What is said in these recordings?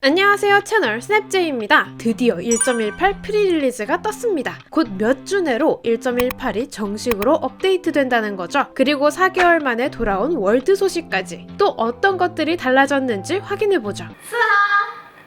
안녕하세요 채널 스냅제이입니다. 드디어 1.18 프리릴리즈가 떴습니다. 곧 몇 주 내로 1.18이 정식으로 업데이트된다는 거죠. 그리고 4개월 만에 돌아온 월드 소식까지 또 어떤 것들이 달라졌는지 확인해보죠.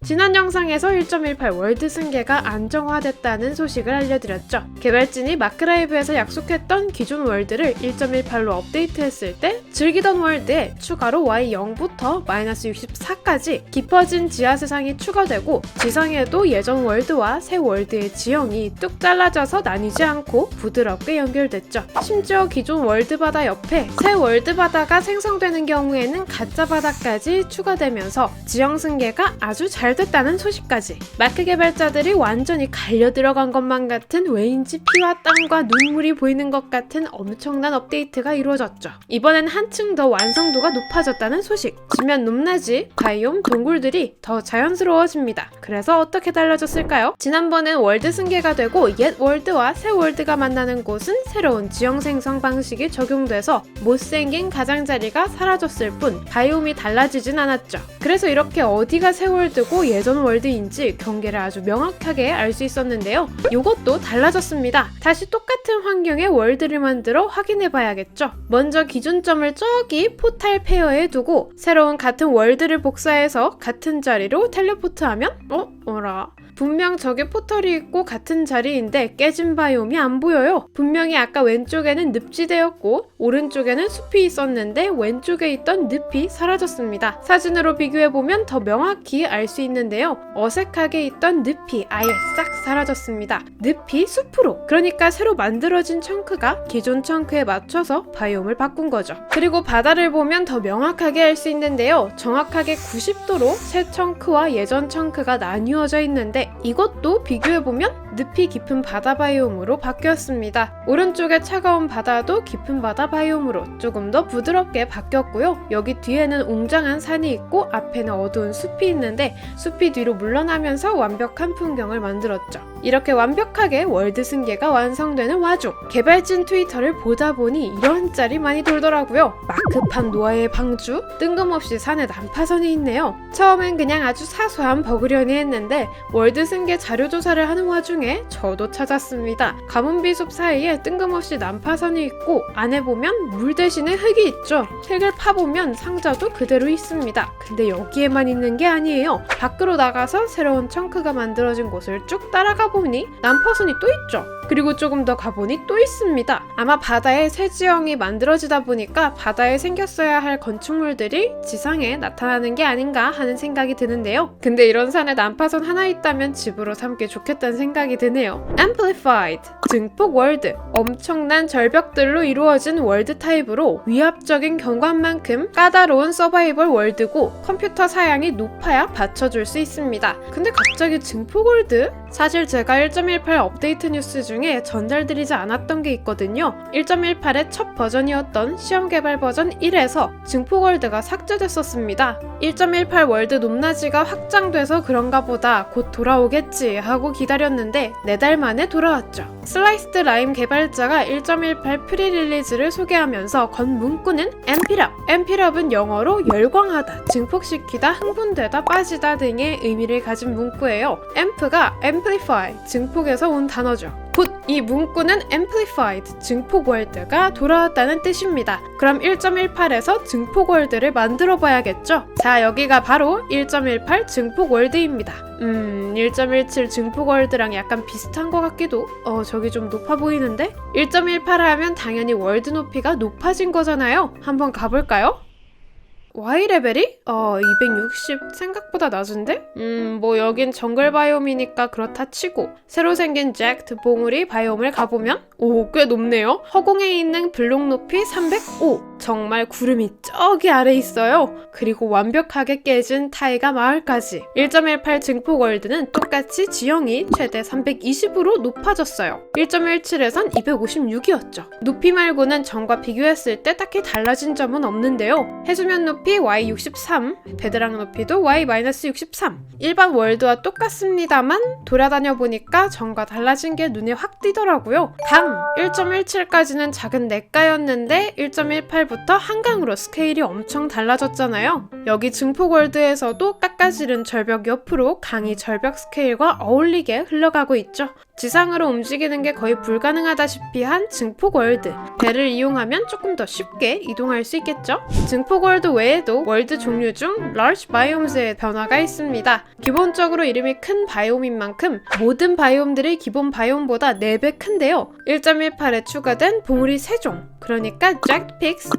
지난 영상에서 1.18 월드 승계가 안정화됐다는 소식을 알려드렸죠. 개발진이 마크라이브에서 약속했던 기존 월드를 1.18로 업데이트했을 때 즐기던 월드에 추가로 Y0부터 마이너스 64까지 깊어진 지하 세상이 추가되고 지상에도 예전 월드와 새 월드의 지형이 뚝 잘라져서 나뉘지 않고 부드럽게 연결됐죠. 심지어 기존 월드 바다 옆에 새 월드 바다가 생성되는 경우에는 가짜 바다까지 추가되면서 지형 승계가 아주 잘 됐다는 소식까지 마크 개발자들이 완전히 갈려 들어간 것만 같은 왜인지 피와 땀과 눈물이 보이는 것 같은 엄청난 업데이트가 이루어졌죠. 이번엔 한층 더 완성도가 높아졌다는 소식. 지면 높낮이, 바이옴, 동굴들이 더 자연스러워집니다. 그래서 어떻게 달라졌을까요? 지난번엔 월드 승계가 되고 옛 월드와 새 월드가 만나는 곳은 새로운 지형 생성 방식이 적용돼서 못생긴 가장자리가 사라졌을 뿐 바이옴이 달라지진 않았죠. 그래서 이렇게 어디가 새 월드고 예전 월드인지 경계를 아주 명확하게 알 수 있었는데요. 이것도 달라졌습니다. 다시 똑같은 환경의 월드를 만들어 확인해 봐야겠죠. 먼저 기준점을 저기 포탈 페어에 두고 새로운 같은 월드를 복사해서 같은 자리로 텔레포트하면 어? 어라 분명 저게 포털이 있고 같은 자리인데 깨진 바이옴이 안 보여요. 분명히 아까 왼쪽에는 늪지대였고 오른쪽에는 숲이 있었는데 왼쪽에 있던 늪이 사라졌습니다. 사진으로 비교해보면 더 명확히 알 수 있는데요. 어색하게 있던 늪이 아예 싹 사라졌습니다. 늪이 숲으로 그러니까 새로 만들어진 청크가 기존 청크에 맞춰서 바이옴을 바꾼 거죠. 그리고 바다를 보면 더 명확하게 알 수 있는데요. 정확하게 90도로 새 청크와 예전 청크가 나뉘어져 있는데 이것도 비교해보면 늪이 깊은 바다 바이옴으로 바뀌었습니다. 오른쪽에 차가운 바다도 깊은 바다 바이옴으로 조금 더 부드럽게 바뀌었고요. 여기 뒤에는 웅장한 산이 있고 앞에는 어두운 숲이 있는데 숲이 뒤로 물러나면서 완벽한 풍경을 만들었죠. 이렇게 완벽하게 월드 승계가 완성되는 와중 개발진 트위터를 보다 보니 이런 짤이 많이 돌더라고요. 마크판 노아의 방주 뜬금없이 산에 난파선이 있네요. 처음엔 그냥 아주 사소한 버그려니 했는데 월드 승계 자료 조사를 하는 와중 에 저도 찾았습니다. 가문비 숲 사이에 뜬금없이 난파선이 있고 안에 보면 물 대신에 흙이 있죠. 흙을 파보면 상자도 그대로 있습니다. 근데 여기에만 있는 게 아니에요. 밖으로 나가서 새로운 청크가 만들어진 곳을 쭉 따라가 보니 난파선이 또 있죠. 그리고 조금 더 가보니 또 있습니다. 아마 바다에 새 지형이 만들어지다 보니까 바다에 생겼어야 할 건축물들이 지상에 나타나는 게 아닌가 하는 생각이 드는데요. 근데 이런 산에 난파선 하나 있다면 집으로 삼기 좋겠다는 생각이 드네요. Amplified 증폭 월드 엄청난 절벽들로 이루어진 월드 타입으로 위압적인 경관만큼 까다로운 서바이벌 월드고 컴퓨터 사양이 높아야 받쳐줄 수 있습니다. 근데 갑자기 증폭 월드? 사실 제가 1.18 업데이트 뉴스 중에 전달드리지 않았던 게 있거든요. 1.18의 첫 버전이었던 시험 개발 버전 1에서 증폭 월드가 삭제됐었습니다. 1.18 월드 높낮이가 확장돼서 그런가 보다 곧 돌아오겠지 하고 기다렸는데 4달 만에 돌아왔죠. 슬라이스드 라임 개발자가 1.18 프리릴리즈를 소개하면서 건 문구는 엠피럽. 엠피럽은 영어로 열광하다, 증폭시키다, 흥분되다, 빠지다 등의 의미를 가진 문구예요. 앰프가 amplify, 증폭에서 온 단어죠. 곧 이 문구는 amplified, 증폭 월드가 돌아왔다는 뜻입니다. 그럼 1.18에서 증폭 월드를 만들어 봐야겠죠? 자, 여기가 바로 1.18 증폭 월드입니다. 음, 1.17 증폭 월드랑 약간 비슷한 것 같기도. 어, 저기 좀 높아 보이는데? 1.18 하면 당연히 월드 높이가 높아진 거잖아요. 한번 가볼까요? Y 레벨이? 어, 260 생각보다 낮은데? 음, 뭐 여긴 정글 바이옴이니까 그렇다 치고 새로 생긴 잭트 봉우리 바이옴을 가보면 오, 꽤 높네요. 허공에 있는 블록 높이 305. 정말 구름이 저기 아래 있어요. 그리고 완벽하게 깨진 타이가 마을까지. 1.18 증폭 월드는 똑같이 지형이 최대 320으로 높아졌어요. 1.17에선 256이었죠. 높이 말고는 전과 비교했을 때 딱히 달라진 점은 없는데요. 해수면 높이 높이 y63, 베드락 높이도 y-63. 일반 월드와 똑같습니다만 돌아다녀 보니까 전과 달라진 게 눈에 확 띄더라고요. 강 1.17까지는 작은 냇가였는데 1.18부터 한강으로 스케일이 엄청 달라졌잖아요. 여기 증폭 월드에서도 깎아지른 절벽 옆으로 강이 절벽 스케일과 어울리게 흘러가고 있죠. 지상으로 움직이는 게 거의 불가능하다시피 한 증폭 월드. 배를 이용하면 조금 더 쉽게 이동할 수 있겠죠? 증폭 월드 외에도 월드 종류 중 large biomes 변화가 있습니다. 기본적으로 이름이 큰 바이옴인 만큼 모든 바이옴들이 기본 바이옴보다 4배 큰데요. 1.18에 추가된 봉우리 3종. 그러니까 peaks,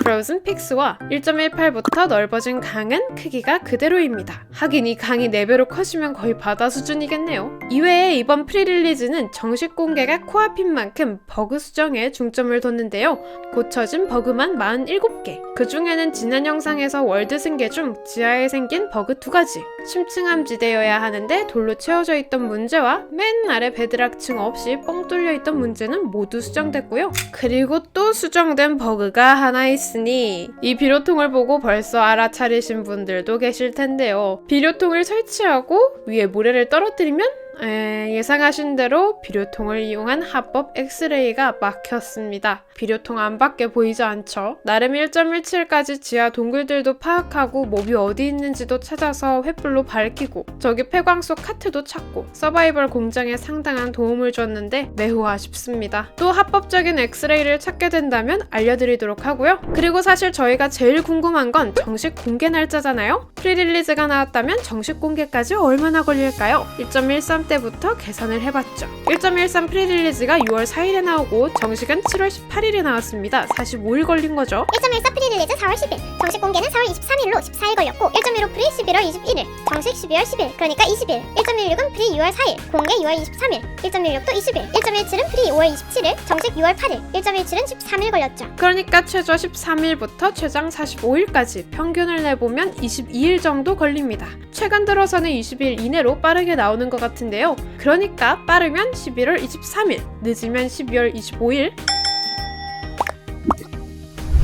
frozen peaks와 1.18부터 넓어진 강은 크기가 그대로입니다. 하긴 이 강이 4배로 커지면 거의 바다 수준이겠네요. 이외에 이번 프리릴리즈는 정식 공개가 코앞인 만큼 버그 수정에 중점을 뒀는데요. 고쳐진 버그만 47개. 그 중에는 지난 영상에서 월드 승계 중 지하에 생긴 버그 두 가지. 심층함 지대여야 하는데 돌로 채워져 있던 문제와 맨 아래 베드락층 없이 뻥 뚫려 있던 문제는 모두 수정됐고요. 그리고 또 수정된 버그가 하나 있으니 이 비료통을 보고 벌써 알아차리신 분들도 계실 텐데요. 비료통을 설치하고 위에 모래를 떨어뜨리면 에, 예상하신 대로 비료통을 이용한 합법 엑스레이가 막혔습니다. 비료통 안밖에 보이지 않죠? 나름 1.17까지 지하 동굴들도 파악하고 몹이 어디 있는지도 찾아서 횃불로 밝히고 저기 폐광 속 카트도 찾고 서바이벌 공장에 상당한 도움을 줬는데 매우 아쉽습니다. 또 합법적인 엑스레이를 찾게 된다면 알려드리도록 하고요. 그리고 사실 저희가 제일 궁금한 건 정식 공개 날짜잖아요? 프리릴리즈가 나왔다면 정식 공개까지 얼마나 걸릴까요? 1.13 때부터 계산을 해봤죠. 1.13 프리릴리즈가 6월 4일에 나오고 정식은 7월 18일에 나왔습니다. 45일 걸린 거죠. 1.14 프리릴리즈 4월 10일, 정식 공개는 4월 23일로 14일 걸렸고 1.15 프리 11월 21일, 정식 12월 10일, 그러니까 20일. 1.16은 프리 6월 4일, 공개 6월 23일, 1.16도 20일, 1.17은 프리 5월 27일, 정식 6월 8일, 1.17은 13일 걸렸죠. 그러니까 최저 13일부터 최장 45일까지 평균을 내보면 22일 정도 걸립니다. 최근 들어서는 20일 이내로 빠르게 나오는 것 같은데 요. 그러니까 빠르면 11월 23일, 늦으면 12월 25일.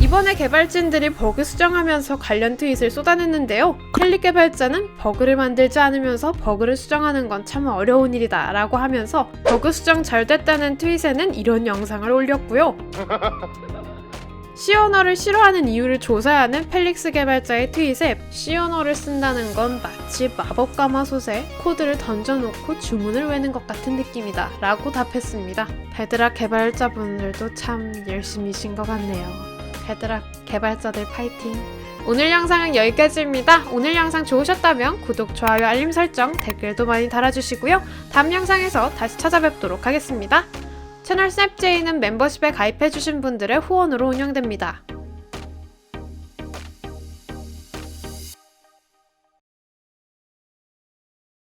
이번에 개발진들이 버그 수정하면서 관련 트윗을 쏟아냈는데요. 캘리 개발자는 버그를 만들지 않으면서 버그를 수정하는 건 참 어려운 일이다 라고 하면서 버그 수정 잘 됐다는 트윗에는 이런 영상을 올렸고요. 시언어를 싫어하는 이유를 조사하는 펠릭스 개발자의 트윗에 시언어를 쓴다는 건 마치 마법 가마솥에 코드를 던져놓고 주문을 외는 것 같은 느낌이다 라고 답했습니다. 베드락 개발자분들도 참 열심히신 것 같네요. 베드락 개발자들 파이팅! 오늘 영상은 여기까지입니다. 오늘 영상 좋으셨다면 구독, 좋아요, 알림 설정, 댓글도 많이 달아주시고요. 다음 영상에서 다시 찾아뵙도록 하겠습니다. 채널 스냅제이는 멤버십에 가입해주신 분들의 후원으로 운영됩니다.